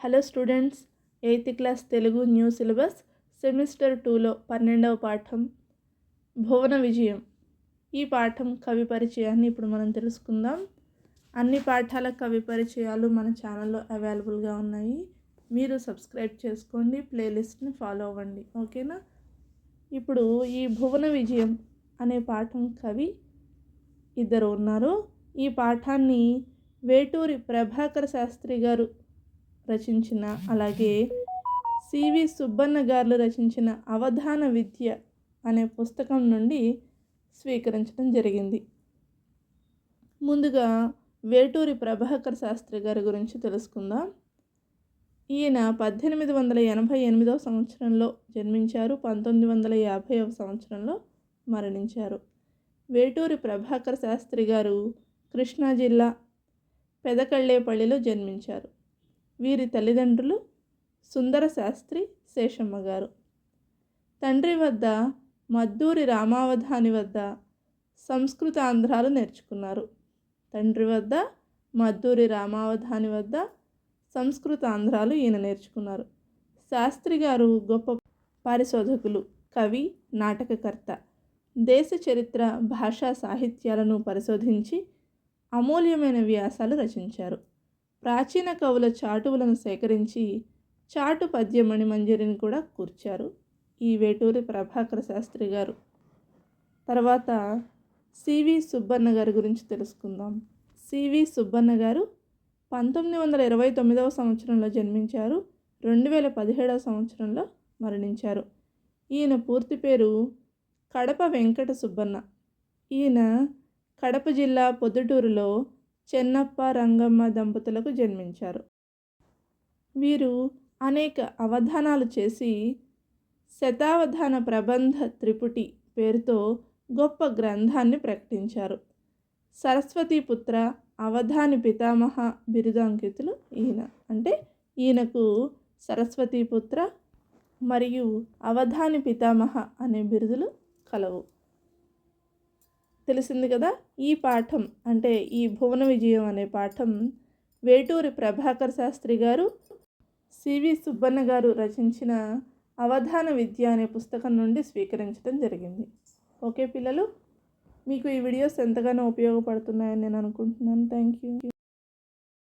Hello students eighth class Telugu new syllabus semester టూలో పన్నెండవ పాఠం భువన విజయం. ఈ పాఠం కవి పరిచయాన్ని ఇప్పుడు మనం తెలుసుకుందాం. అన్ని పాఠాల కవి పరిచయాలు మన ఛానల్లో అవైలబుల్గా ఉన్నాయి. మీరు సబ్స్క్రైబ్ చేసుకోండి ప్లేలిస్ట్ని ఫాలో అవ్వండి ఓకేనా? ఇప్పుడు ఈ భువన విజయం అనే పాఠం కవి ఇద్దరు ఉన్నారు. ఈ పాఠాన్ని వేటూరి ప్రభాకర శాస్త్రి గారు రచించిన అలాగే సివి సుబ్బన్న గారు రచించిన అవధాన విద్య అనే పుస్తకం నుండి స్వీకరించడం జరిగింది. ముందుగా వేటూరి ప్రభాకర్ శాస్త్రి గారి గురించి తెలుసుకుందాం. ఈయన పద్దెనిమిది వందల ఎనభై ఎనిమిదవ సంవత్సరంలో జన్మించారు పంతొమ్మిది వందల యాభైవ సంవత్సరంలో మరణించారు. వేటూరి ప్రభాకర్ శాస్త్రి గారు కృష్ణా జిల్లా పెదకళ్ళేపల్లిలో జన్మించారు. వీరి తల్లిదండ్రులు సుందర శాస్త్రి శేషమ్మ గారు. తండ్రి వద్ద మద్దూరి రామావధాని వద్ద సంస్కృత ఆంధ్రాలు నేర్చుకున్నారు. తండ్రి వద్ద మద్దూరి రామావధాని వద్ద సంస్కృత ఆంధ్రాలు ఈయన నేర్చుకున్నారు. శాస్త్రి గారు గొప్ప పరిశోధకులు కవి నాటకకర్త. దేశ చరిత్ర భాషా సాహిత్యాలను పరిశోధించి అమూల్యమైన వ్యాసాలు రచించారు. ప్రాచీన కవుల చాటువులను సేకరించి చాటు పద్యమణి మంజరిని కూడా కూర్చారు ఈ వేటూరి ప్రభాకర శాస్త్రి గారు. తర్వాత సివి సుబ్బన్న గారి గురించి తెలుసుకుందాం. సివి సుబ్బన్న గారు పంతొమ్మిది వందల ఇరవై తొమ్మిదవ సంవత్సరంలో జన్మించారు రెండు వేల పదిహేడవ సంవత్సరంలో మరణించారు. ఈయన పూర్తి పేరు కడప వెంకట సుబ్బన్న. ఈయన కడప జిల్లా పొద్దుటూరులో చెన్నప్ప రంగమ్మ దంపతులకు జన్మించారు. వీరు అనేక అవధానాలు చేసి శతావధాన ప్రబంధ త్రిపుటి పేరుతో గొప్ప గ్రంథాన్ని ప్రకటించారు. సరస్వతీపుత్ర అవధాని పితామహ బిరుదాంకితులు ఈయన. అంటే ఈయనకు సరస్వతీపుత్ర మరియు అవధాని పితామహ అనే బిరుదులు కలవు. తెలిసింది కదా ఈ పాఠం అంటే ఈ భువన విజయం అనే పాఠం వేటూరి ప్రభాకర్ శాస్త్రి గారు సివి సుబ్బన్న గారు రచించిన అవధాన విద్య అనే పుస్తకం నుండి స్వీకరించడం జరిగింది. ఓకే పిల్లలు మీకు ఈ వీడియోస్ ఎంతగానో ఉపయోగపడుతున్నాయని నేను అనుకుంటున్నాను. Thank you